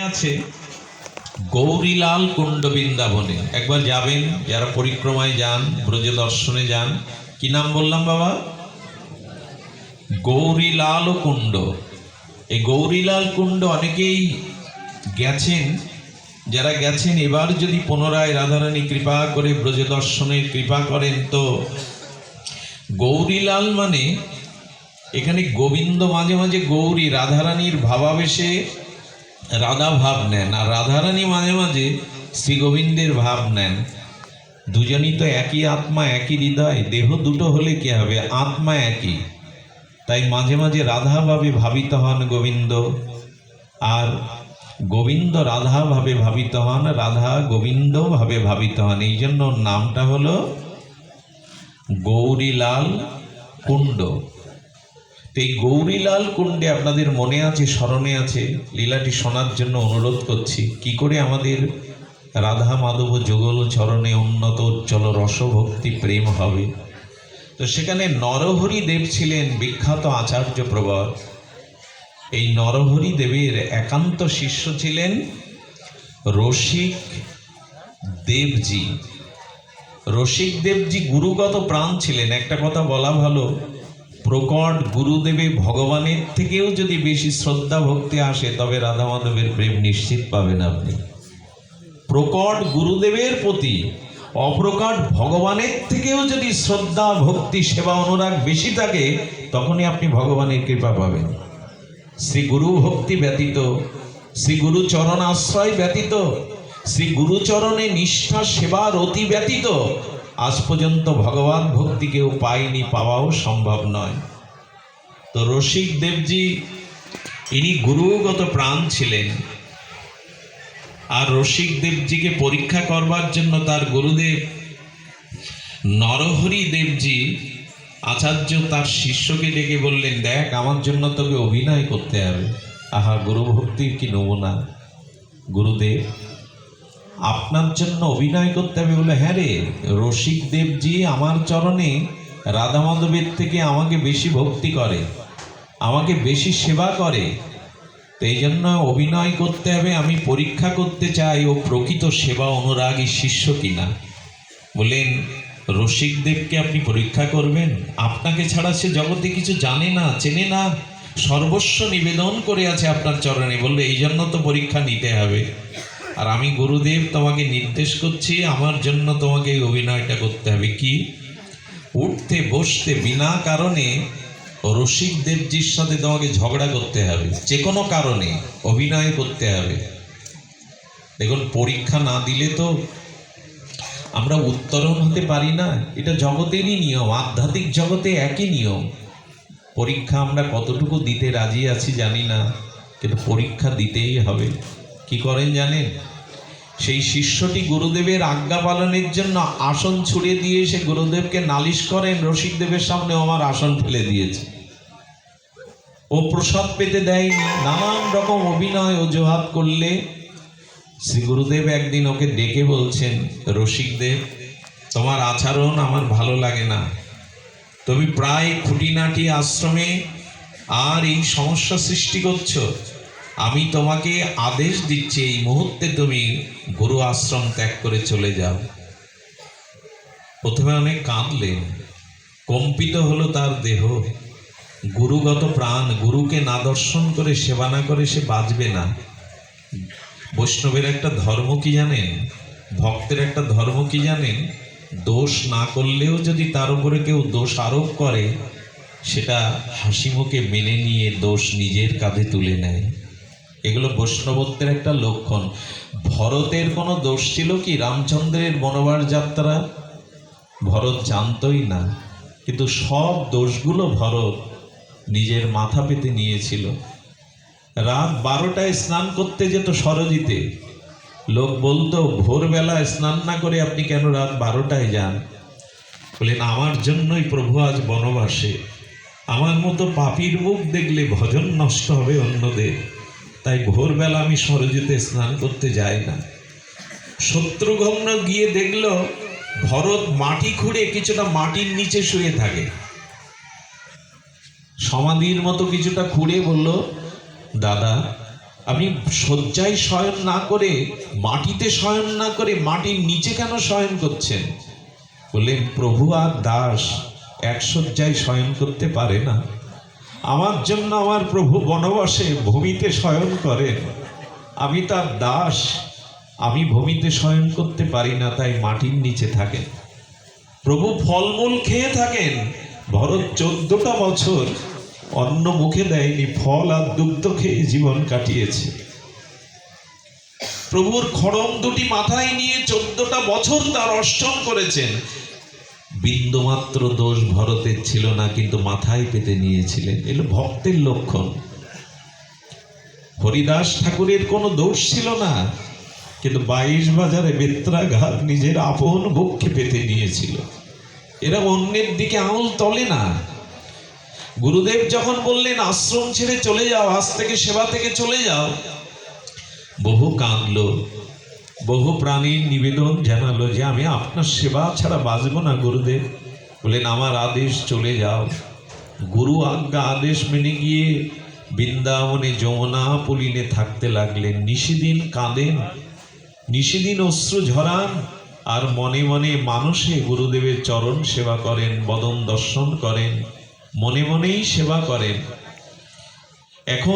আছে? গৌরীলাল কুণ্ড বৃন্দাবনে একবার যাবেন, যারা পরিক্রমায় যান, ব্রজ দর্শনে যান। কি নাম বললাম বাবা? গৌরীলাল কুণ্ড। এই গৌরীলাল কুণ্ড অনেকেই গেছেন। যারা গেছেন, এবার যদি পুনরায় রাধারানী কৃপা করে ব্রজ দর্শনের কৃপা করেন তো। গৌরীলাল মানে এখানে গোবিন্দ মাঝে মাঝে গৌরী, রাধারানীর ভাবাবেশে রাধা ভাব নেন। আর রাধারানী মাঝে মাঝে শ্রী গোবিন্দের ভাব নেন। দুজনই তো একই আত্মা, একই হৃদয়। দেহ দুটো হলে কি হবে? আত্মা একই। তাই মাঝে মাঝে রাধাভাবে ভাবিত হন গোবিন্দ। আর গোবিন্দ রাধাভাবে ভাবিত হন, রাধা গোবিন্দ ভাবে ভাবিত হন। এই জন্য নামটা হলো গৌরীলাল কুণ্ড। এই গৌরীলাল কুণ্ডে আপনাদের মনে আছে, স্মরণে আছে? লীলাটি শোনার জন্য অনুরোধ করছি। কি করে আমাদের রাধা মাধব যুগল চরণে উন্নত উজ্জ্বল রসভক্তি প্রেম হবে? তো সেখানে নরহরি দেব ছিলেন বিখ্যাত আচার্য প্রবর। এই নরহরি দেবের একান্ত শিষ্য ছিলেন রসিক দেবজি। রসিক দেবজি গুরুগত প্রাণ ছিলেন। একটা কথা বলা ভালো প্রকট গুরুদেবে ভগবানের থেকেও যদি বেশি শ্রদ্ধা ভক্তি আসে, তবে রাধা মাধবের প্রেম নিশ্চিত পাবেন আপনি। প্রকট গুরুদেবের প্রতি অপ্রকট ভগবানের থেকেও যদি শ্রদ্ধা, ভক্তি, সেবা, অনুরাগ বেশি থাকে, তখনই আপনি ভগবানের কৃপা পাবেন। শ্রী গুরু ভক্তি ব্যতীত, শ্রী গুরু চরণ আশ্রয় ব্যতীত, শ্রী গুরুচরণে নিষ্ঠা, সেবার অতি ব্যতীত আজ পর্যন্ত ভগবান ভক্তি কেউ পায়নি, পাওয়াও সম্ভব নয়। তো রসিক দেবজি, ইনি গুরুগত প্রাণ ছিলেন। আর রসিক দেবজিকে পরীক্ষা করবার জন্য তার গুরুদেব নরহরি দেবজি, আচার্য তার শিষ্যকে ডেকে বললেন, দেখ, আমার জন্য তোকে অভিনয় করতে হবে। আহা গুরু ভক্তির কি নমুনা? গুরুদেব আপনার জন্য অভিনয় করতে হবে বলে হ্যাঁ রে, রসিক দেবজি আমার চরণে রাধা মাধবের থেকে আমাকে বেশি ভক্তি করে, আমাকে বেশি সেবা করে। তো এই জন্য অভিনয় করতে হবে, আমি পরীক্ষা করতে চাই, ও প্রকৃত সেবা অনুরাগী শিষ্য কিনা? বললেন রসিকদেবকে আপনি পরীক্ষা করবেন। আপনাকে ছাড়া সে জগতে কিছু জানে না, চেনে না। সর্বস্ব নিবেদন করে আছে আপনার চরণে। বললে, এই জন্য তো পরীক্ষা নিতে হবে। আর আমি গুরুদেব তোমাকে নির্দেশ করছি, আমার জন্য তোমাকে এই অভিনয়টা করতে হবে। কি? উঠতে, বসতে, বিনা কারণে রসিক দেবজির সাথে তোমাকে ঝগড়া করতে হবে। যে কোনো কারণে অভিনয় করতে হবে। দেখুন, পরীক্ষা না দিলে তো আমরা উত্তরণ হতে পারি না। এটা জগতেরই নিয়ম, আধ্যাত্মিক জগতে একই নিয়ম। পরীক্ষা আমরা কতটুকু দিতে রাজি আছি জানি না, কিন্তু পরীক্ষা দিতেই হবে। কি করেন জানেন? সেই শিষ্যটি গুরুদেবের আজ্ঞা পালনের জন্য আসন ছুড়ে দিয়ে সে গুরুদেবকে নালিশ করেন রসিকদেবের সামনে আমার আসন ফেলে দিয়েছে। ও প্রসাদ পেতে দেয়নি, নানান রকম অভিনয় অজুহাত করলে। শ্রী গুরুদেব একদিন ওকে ডেকে বলছেন রসিকদেব তোমার আচরণ আমার ভালো লাগে না। তুমি প্রায় খুঁটিনাটি আশ্রমে আর এই সমস্যা সৃষ্টি করছ। আমি তোমাকে আদেশ দিচ্ছি এই মুহূর্তে তুমি গুরু আশ্রম ত্যাগ করে চলে যাও। প্রথমে অনেক কাঁদলেন। কম্পিত হলো তার দেহ। গুরুগত প্রাণ গুরুকে না দর্শন করে, সেবা না করে সে বাঁচবে না। বৈষ্ণবের একটা ধর্ম কি জানেন? ভক্তের একটা ধর্ম কি জানেন? দোষ না করলেও যদি তার উপরে কেউ দোষ আরোপ করে, সেটা হাসি মুখে মেনে নিয়ে দোষ নিজের কাঁধে তুলে নেয়। এগুলো বৈষ্ণবত্বের একটা লক্ষণ। ভরতের কোনো দোষ ছিল কি রামচন্দ্রের বনবার যাত্রা? ভরত জানতই না। কিন্তু সব দোষগুলো ভরত নিজের মাথা পেতে নিয়েছিল। রাত বারোটায় স্নান করতে যেত সরজিতে। লোক বলতো ভোরবেলা স্নান না করে আপনি কেন রাত বারোটায় যান? বলেন, আমার জন্যই প্রভু আজ বনবাসে। আমার মতো পাপির মুখ দেখলে ভজন নষ্ট হবে অন্যদের। তাই ভোরবেলা আমি সরজিতে স্নান করতে যাই না। শত্রুঘ্ন গিয়ে দেখল ভরত মাটি খুঁড়ে কিছুটা মাটির নিচে শুয়ে থাকে। সমাধির মতো কিছুটা খুঁড়ে বলল, দাদা আপনি শয্যায় শয়ন না করে, মাটিতে শয়ন না করে মাটির নিচে কেন শয়ন করছেন? বললেন, প্রভু আর দাস এক শয্যায় শয়ন করতে পারে না। আমার জন্য আমার প্রভু বনবাসে ভূমিতে শয়ন করেন। আমি তার দাস, আমি ভূমিতে শয়ন করতে পারি না, তাই মাটির নিচে থাকেন। প্রভু ফলমূল খেয়ে থাকেন, ভরত চোদ্দটা বছর অন্ন মুখে দেয়নি, ফল আর দুগ্ধ খেয়ে জীবন কাটিয়েছে। প্রভুর খড়ম দুটি মাথায় নিয়ে চোদ্দটা বছর তার অষ্টম করেছেন। বিন্দুমাত্র দোষ ভরতের ছিল না, কিন্তু মাথায় পেতে নিয়েছিলেন। এলো ভক্তের লক্ষণ। হরিদাস ঠাকুরের কোনো দোষ ছিল না, কিন্তু বাইশ বাজারে বেত্রাঘাত নিজের আপন বক্ষে পেতে নিয়েছিল। এরা অন্যের দিকে আঙুল তলে না। গুরুদেব যখন বললেন, আশ্রম ছেড়ে চলে যাও, আজ থেকে সেবা থেকে চলে যাও। বহু কাঁদলো। বহু প্রাণীর নিবেদন জানালো যে আমি আপনার সেবা ছাড়া বাঁচবো না, গুরুদেব। বললেন আমার আদেশ চলে যাও। গুরু আজ্ঞা আদেশ মেনে গিয়ে বৃন্দাবনে যমুনা পুলিনে থাকতে লাগলেন। নিশিদিন কাঁদেন, নিশিদিন অশ্রু ঝরান, আর মনে মনে মানুষে গুরুদেবের চরণ সেবা করেন, বদন দর্শন করেন, মনে মনেই সেবা করেন। এখন